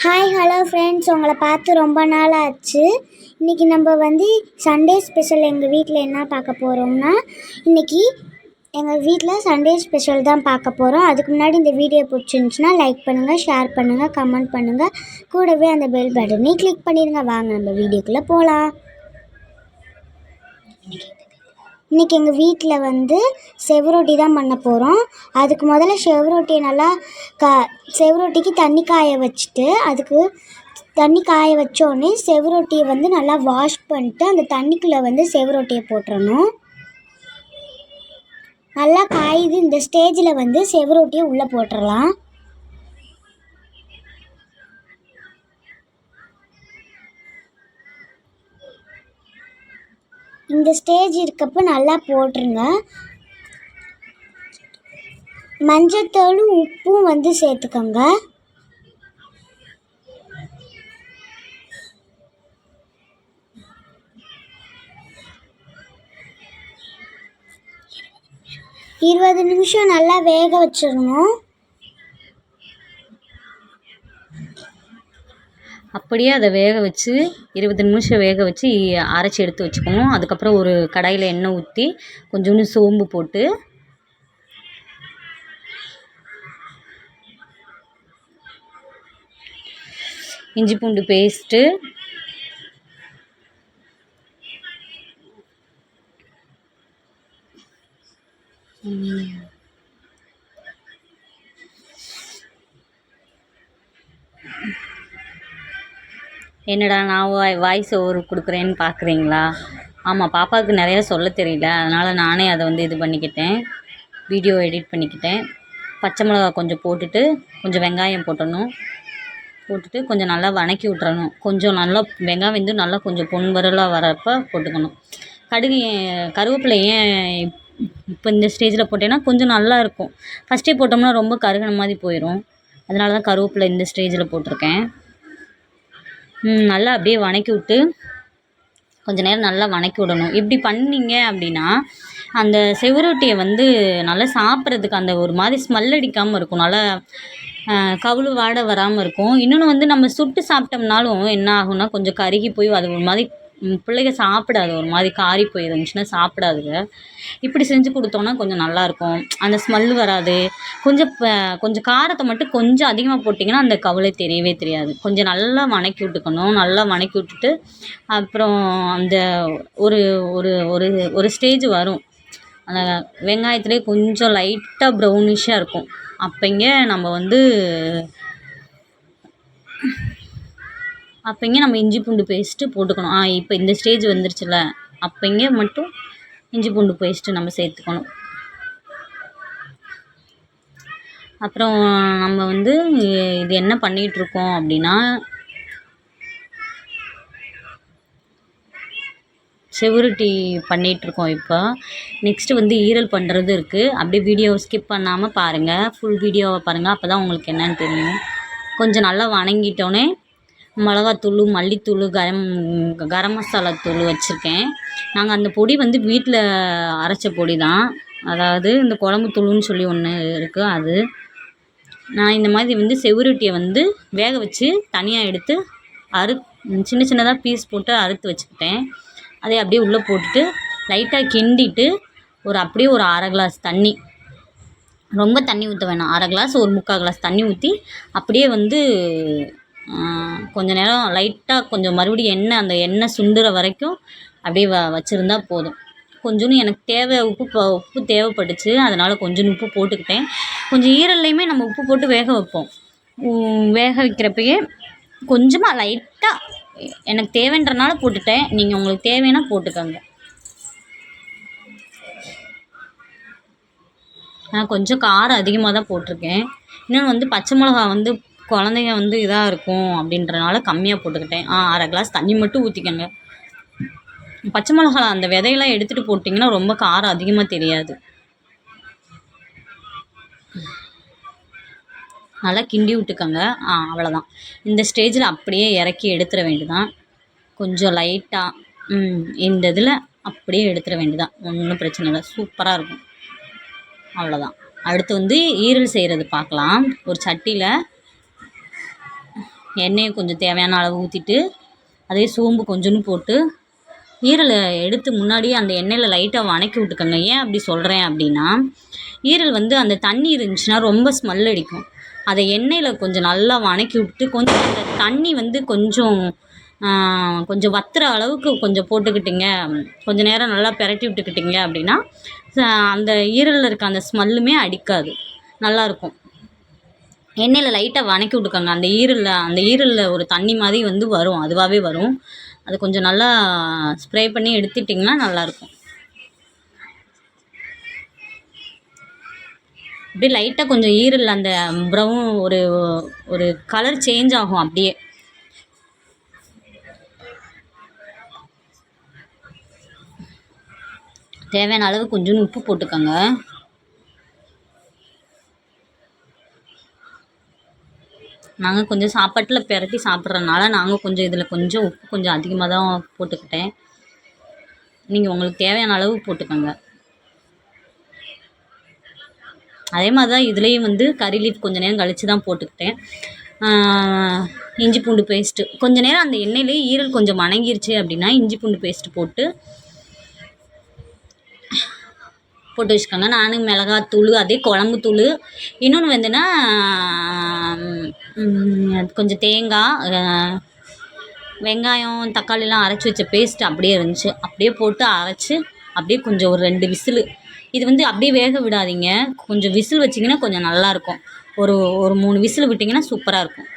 Hi hello friends உங்களை பார்த்து ரொம்ப நாள் ஆச்சு இன்றைக்கி நம்ம வந்து சண்டே ஸ்பெஷல் எங்கள் வீட்டில் என்ன பார்க்க போகிறோம்னா இன்றைக்கி எங்கள் வீட்டில் சண்டே ஸ்பெஷல் தான் பார்க்க போகிறோம் அதுக்கு முன்னாடி இந்த வீடியோ பிடிச்சிருந்துச்சுன்னா லைக் பண்ணுங்கள் ஷேர் பண்ணுங்கள் கமெண்ட் பண்ணுங்கள் கூடவே அந்த பெல் பட்டனையும் கிளிக் பண்ணிடுங்க வாங்க நம்ம வீடியோக்குள்ளே போகலாம் இன்றைக்கி எங்கள் வீட்டில் வந்து செவரொட்டி தான் பண்ண போகிறோம் அதுக்கு முதல்ல செவரொட்டியை நல்லா க செவரொட்டிக்கு தண்ணி காய வச்சுட்டு அதுக்கு தண்ணி காய வச்சோடனே செவரொட்டியை வந்து நல்லா வாஷ் பண்ணிட்டு அந்த தண்ணிக்குள்ளே வந்து செவரொட்டியை போட்டுறணும். நல்லா காயுது இந்த ஸ்டேஜில் வந்து செவரொட்டியை உள்ளே போட்டுடலாம் இந்த ஸ்டேஜ் இருக்கப்போ நல்லா போட்டுருங்க. மஞ்சத்தூளும் உப்பும் வந்து சேர்த்துக்கோங்க. இருபது நிமிஷம் நல்லா வேக வச்சிடணும். அப்படியே அதை வேக வச்சு இருபது நிமிஷம் வேக வச்சு அரைச்சி எடுத்து வச்சுக்கணும். அதுக்கப்புறம் ஒரு கடாயில் எண்ணெய் ஊற்றி கொஞ்சோண்டு சோம்பு போட்டு இஞ்சி பூண்டு பேஸ்ட்டு என்னடா நான் வாய் வாய்ஸ் ஓவர் கொடுக்குறேன்னு பார்க்குறீங்களா? ஆமாம் பாப்பாவுக்கு நிறையா சொல்ல தெரியல. அதனால் நானே அதை வந்து இது பண்ணிக்கிட்டேன். வீடியோ எடிட் பண்ணிக்கிட்டேன். பச்சை மிளகா கொஞ்சம் போட்டுட்டு கொஞ்சம் வெங்காயம் போட்டணும். போட்டுட்டு கொஞ்சம் நல்லா வணக்கி விட்றணும் கொஞ்சம் நல்லா வெங்காயம் வந்து நல்லா கொஞ்சம் பொன்வரலாக வரப்போ போட்டுக்கணும். கடுகு கருவேப்பிலை ஏன் இப்போ இந்த ஸ்டேஜில் போட்டேன்னா கொஞ்சம் நல்லா இருக்கும். ஃபஸ்ட்டே போட்டோம்னா ரொம்ப கருகின மாதிரி போயிடும் அதனால தான் கருவேப்பிலை இந்த ஸ்டேஜில் போட்டிருக்கேன். நல்லா அப்படியே வணக்கி விட்டு கொஞ்சம் நேரம் நல்லா வணக்கி விடணும். இப்படி பண்ணீங்க அப்படின்னா அந்த செவரொட்டியை வந்து நல்லா சாப்பிட்றதுக்கு அந்த ஒரு மாதிரி ஸ்மெல் அடிக்காமல் இருக்கும். நல்லா கவுளு வாட வராமல் இருக்கும். இன்னொன்று வந்து நம்ம சுட்டு சாப்பிட்டோம்னாலும் என்ன ஆகும்னா கொஞ்சம் கருகி போய் அது ஒரு மாதிரி பிள்ளைங்க சாப்பிடாது. ஒரு மாதிரி காறி போயிருந்துச்சுன்னா சாப்பிடாதுங்க. இப்படி செஞ்சு கொடுத்தோன்னா கொஞ்சம் நல்லாயிருக்கும். அந்த ஸ்மெல் வராது. கொஞ்சம் கொஞ்சம் காரத்தை மட்டும் கொஞ்சம் அதிகமாக போட்டிங்கன்னா அந்த கவலை தெரியவே தெரியாது. கொஞ்சம் நல்லா வணக்கி விட்டுக்கணும். நல்லா வணக்கி விட்டுட்டு அப்புறம் அந்த ஒரு ஒரு ஒரு ஒரு ஸ்டேஜ் வரும். அந்த வெங்காயத்துலேயே கொஞ்சம் லைட்டாக ப்ரௌனிஷாக இருக்கும். அப்போங்க நம்ம வந்து அப்போங்க நம்ம இஞ்சி பூண்டு பேஸ்ட்டு போட்டுக்கணும். ஆ இப்போ இந்த ஸ்டேஜ் வந்துருச்சுல. அப்போங்க மட்டும் இஞ்சி பூண்டு பேஸ்ட்டு நம்ம சேர்த்துக்கணும். அப்புறம் நம்ம வந்து இது என்ன பண்ணிகிட்ருக்கோம் அப்படின்னா செவருட்டி பண்ணிகிட்ருக்கோம் இப்போ. நெக்ஸ்ட்டு வந்து ஈரல் பண்ணுறது இருக்குது அப்படியே வீடியோவை ஸ்கிப் பண்ணாமல் பாருங்கள் ஃபுல் வீடியோவை பாருங்கள் அப்போ தான் உங்களுக்கு என்னென்னு தெரியும். கொஞ்சம் நல்லா வணங்கிட்டோன்னே மிளகாத்தூள் மல்லித்தூள் கரம் கரம் மசாலா தூள் வச்சுருக்கேன். நாங்கள் அந்த பொடி வந்து வீட்டில் அரைச்ச பொடி தான். அதாவது இந்த குழம்பு தூளுன்னு சொல்லி ஒன்று இருக்குது அது. நான் இந்த மாதிரி வந்து செவுருட்டியை வந்து வேக வச்சு தனியாக எடுத்து அறு சின்ன சின்னதாக பீஸ் போட்டு அறுத்து வச்சுக்கிட்டேன். அதை அப்படியே உள்ளே போட்டுட்டு லைட்டாக கிண்டிட்டு ஒரு அப்படியே ஒரு அரை கிளாஸ் தண்ணி. ரொம்ப தண்ணி ஊற்ற வேணாம். அரை கிளாஸ் ஒரு முக்கால் கிளாஸ் தண்ணி ஊற்றி அப்படியே வந்து கொஞ்ச நேரம் லைட்டாக கொஞ்சம் மறுபடியும் எண்ணெய் அந்த எண்ணெய் சுண்டுற வரைக்கும் அப்படியே வ வச்சுருந்தா போதும். கொஞ்சோண்டு எனக்கு தேவை உப்பு உப்பு தேவைப்பட்டுச்சு. அதனால் கொஞ்சோண்டு உப்பு போட்டுக்கிட்டேன். கொஞ்சம் ஈரல்லையுமே நம்ம உப்பு போட்டு வேக வைப்போம். வேக வைக்கிறப்பயே கொஞ்சமாக லைட்டாக எனக்கு தேவைன்றனால போட்டுட்டேன். நீங்கள் உங்களுக்கு தேவைன்னா போட்டுக்கோங்க. நான் கொஞ்சம் காரம் அதிகமாக தான் போட்டிருக்கேன். இன்னொன்று வந்து பச்சை மிளகா வந்து குழந்தைங்க வந்து இதாக இருக்கும் அப்படின்றனால கம்மியாக போட்டுக்கிட்டேன். ஆ அரை கிளாஸ் தண்ணி மட்டும் ஊற்றிக்கோங்க பச்சை மிளகா அந்த விதையெல்லாம் எடுத்துகிட்டு போட்டிங்கன்னா ரொம்ப காரம் அதிகமாக தெரியாது. நல்லா கிண்டி விட்டுக்கோங்க. ஆ அவ்வளோதான் இந்த ஸ்டேஜில் அப்படியே இறக்கி எடுத்துட வேண்டியதான் கொஞ்சம் லைட்டாக இந்த இதில் அப்படியே எடுத்துட வேண்டியதான் ஒன்றும் பிரச்சனை இல்லை. சூப்பராக இருக்கும். அவ்வளோதான் அடுத்து வந்து ஈரல் செய்கிறது பார்க்கலாம். ஒரு சட்டியில் எண்ணெயை கொஞ்சம் தேவையான அளவு ஊற்றிட்டு அதே சோம்பு கொஞ்சோண்டு போட்டு ஈரலை எடுத்து முன்னாடியே அந்த எண்ணெயில் லைட்டாக வணக்கி விட்டுக்கோங்க. ஏன் அப்படி சொல்கிறேன் அப்படின்னா ஈரல் வந்து அந்த தண்ணி இருந்துச்சுன்னா ரொம்ப ஸ்மெல் அடிக்கும். அதை எண்ணெயில் கொஞ்சம் நல்லா வணக்கி விட்டு கொஞ்சம் அந்த தண்ணி வந்து கொஞ்சம் கொஞ்சம் வத்துற அளவுக்கு கொஞ்சம் போட்டுக்கிட்டிங்க. கொஞ்சம் நேரம் நல்லா பெரட்டி விட்டுக்கிட்டிங்க அப்படின்னா அந்த ஈரலில் இருக்க அந்த ஸ்மெல்லுமே அடிக்காது. நல்லாயிருக்கும் எண்ணெயில் லைட்டாக வணக்கி விட்டுக்கோங்க. அந்த ஈரலில் அந்த ஈரலில் ஒரு தண்ணி மாதிரி வந்து வரும். அதுவாகவே வரும். அது கொஞ்சம் நல்லா ஸ்ப்ரே பண்ணி எடுத்துட்டிங்கன்னா நல்லாயிருக்கும். அப்படியே லைட்டாக கொஞ்சம் ஈரல் அந்த ப்ரௌன் ஒரு ஒரு கலர் சேஞ்ச் ஆகும் அப்படியே. தேவையான அளவு கொஞ்சோண்டு உப்பு போட்டுக்கோங்க. நாங்கள் கொஞ்சம் சாப்பாட்டில் பிரட்டி சாப்பிட்றனால நாங்கள் கொஞ்சம் இதில் கொஞ்சம் உப்பு கொஞ்சம் அதிகமாக தான் போட்டுக்கிட்டேன். நீங்கள் உங்களுக்கு தேவையான அளவு போட்டுக்கோங்க. அதே மாதிரி தான் இதுலேயும் வந்து கறி லீஃப் கொஞ்ச நேரம் கழித்து தான் போட்டுக்கிட்டேன். இஞ்சி பூண்டு பேஸ்ட்டு கொஞ்ச நேரம் அந்த எண்ணெயிலேயே ஈரல் கொஞ்சம் வணங்கிருச்சு அப்படின்னா இஞ்சி பூண்டு பேஸ்ட்டு போட்டு போட்டு வச்சுக்கோங்க. நானும் மிளகாத்தூள் அதே குழம்புத்தூள். இன்னொன்று வந்துன்னா கொஞ்சம் தேங்காய் வெங்காயம் தக்காளிலாம் அரைச்சி வச்ச பேஸ்ட் அப்படியே இருந்துச்சு. அப்படியே போட்டு அரைச்சி அப்படியே கொஞ்சம் ஒரு ரெண்டு விசிலு. இது வந்து அப்படியே வேக விடாதீங்க. கொஞ்சம் விசில் வச்சிங்கன்னா கொஞ்சம் நல்லாயிருக்கும் ஒரு ஒரு மூணு விசில் விட்டிங்கன்னா சூப்பராக இருக்கும்.